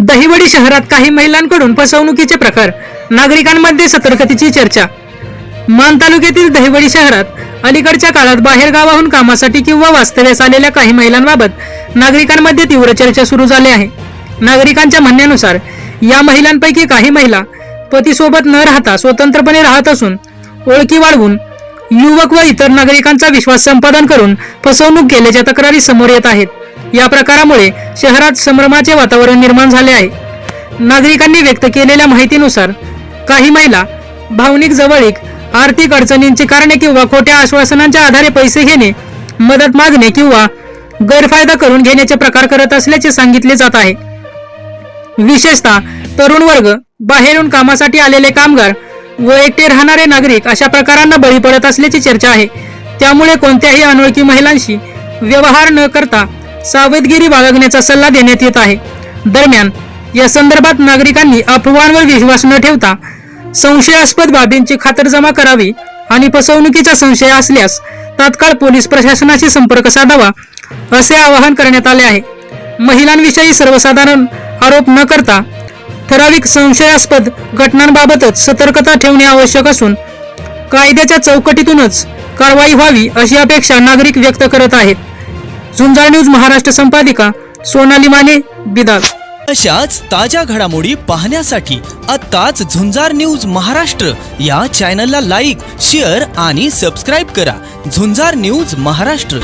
दहिवडी शहरात काही महिलांकडून फसवणुकीचे प्रकार नागरिकांमध्ये सतर्कतेची चर्चा. मान तालुक्यातील दहिवडी शहरात अलीकडच्या काळात बाहेर गावाहून कामासाठी किंवा वास्तव्यास आलेल्या काही महिलांबाबत नागरिकांमध्ये तीव्र चर्चा सुरू झाली आहे. नागरिकांच्या म्हणण्यानुसार या महिलांपैकी काही महिला पतीसोबत न राहता स्वतंत्रपणे राहत असून ओळखी वाढवून युवक व इतर नागरिकांचा विश्वास संपादन करून फसवणूक केल्याच्या तक्रारी समोर येत आहेत. या प्रकारामुळे शहरात संभ्रमाचे वातावरण निर्माण झाले आहे. नागरिकांनी व्यक्त केलेल्या माहितीनुसार काही महिला भावनिक जवळीक आर्थिक अडचणींची कारणे किंवा खोट्या आश्वासनांच्या आधारे पैसे घेणे मदत मागणे किंवा गैरफायदा करून घेण्याचे प्रकार करत असल्याचे सांगितले जात आहे. विशेषतः तरुण वर्ग बाहेरून कामासाठी आलेले कामगार व एकटे राहणारे नागरिक अशा प्रकारांना बळी पडत असल्याची चर्चा आहे. त्यामुळे कोणत्याही अनोळखी महिलांशी व्यवहार न करता सावधगिरी बाळगण्याचा सल्ला देण्यात येत आहे. दरम्यान या संदर्भात नागरिकांनी अफवांवर विश्वास न ठेवता संशयास्पद बाबींची खातरजमा करावी आणि फसवणुकीचा संशय असल्यास तात्काळ पोलीस प्रशासनाशी संपर्क साधावा असे आवाहन करण्यात आले आहे. महिलांविषयी सर्वसाधारण आरोप न करता ठराविक संशयास्पद घटनांबाबतच सतर्कता ठेवणे आवश्यक असून कायद्याच्या चौकटीतूनच कारवाई व्हावी अशी अपेक्षा नागरिक व्यक्त करत आहेत. झुंजार न्यूज महाराष्ट्र संपादिका सोनाली माने बिदाल. अशाच ताज्या घडामोडी पाहण्यासाठी आत्ताच झुंजार न्यूज महाराष्ट्र या चॅनलला लाईक शेअर आणि सबस्क्राईब करा. झुंजार न्यूज महाराष्ट्र.